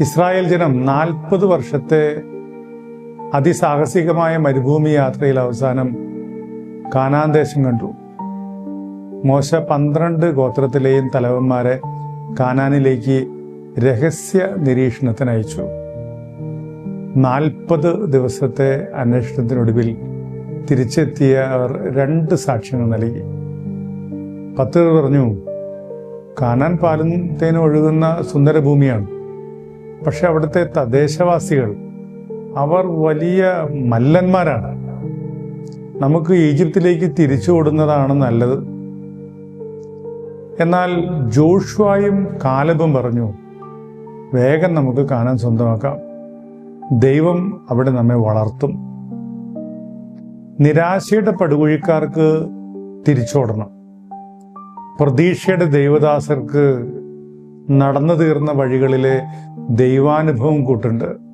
Israel ജനം നാൽപ്പത് വർഷത്തെ അതിസാഹസികമായ മരുഭൂമി യാത്രയിൽ അവസാനം കാനാൻ ദേശം കണ്ടു. മോശ പന്ത്രണ്ട് ഗോത്രത്തിലെയും തലവന്മാരെ കാനാനിലേക്ക് രഹസ്യ നിരീക്ഷണത്തിന് അയച്ചു. നാൽപ്പത് ദിവസത്തെ അന്വേഷണത്തിനൊടുവിൽ തിരിച്ചെത്തിയ അവർ രണ്ട് സാക്ഷ്യങ്ങൾ നൽകി. പത്ത് പറഞ്ഞു കാനാൻ പാലും ഒഴുകുന്ന സുന്ദരഭൂമിയാണ്. പക്ഷെ അവിടുത്തെ തദ്ദേശവാസികൾ അവർ വലിയ മല്ലന്മാരാണ്. നമുക്ക് ഈജിപ്തിലേക്ക് തിരിച്ചു ഓടുന്നതാണ് നല്ലത്. എന്നാൽ ജോഷുവായും കാലബും പറഞ്ഞു വേഗം നമുക്ക് കാണാൻ സ്വന്തമാക്കാം. ദൈവം അവിടെ നമ്മെ വളർത്തും. നിരാശയുടെ പടുകുഴിക്കാർക്ക് തിരിച്ചോടണം. പ്രതീക്ഷയുടെ ദൈവദാസർക്ക് നടന്നു തീർന്ന വഴികളിലെ ദൈവാനുഭവം കൂട്ടുണ്ട്.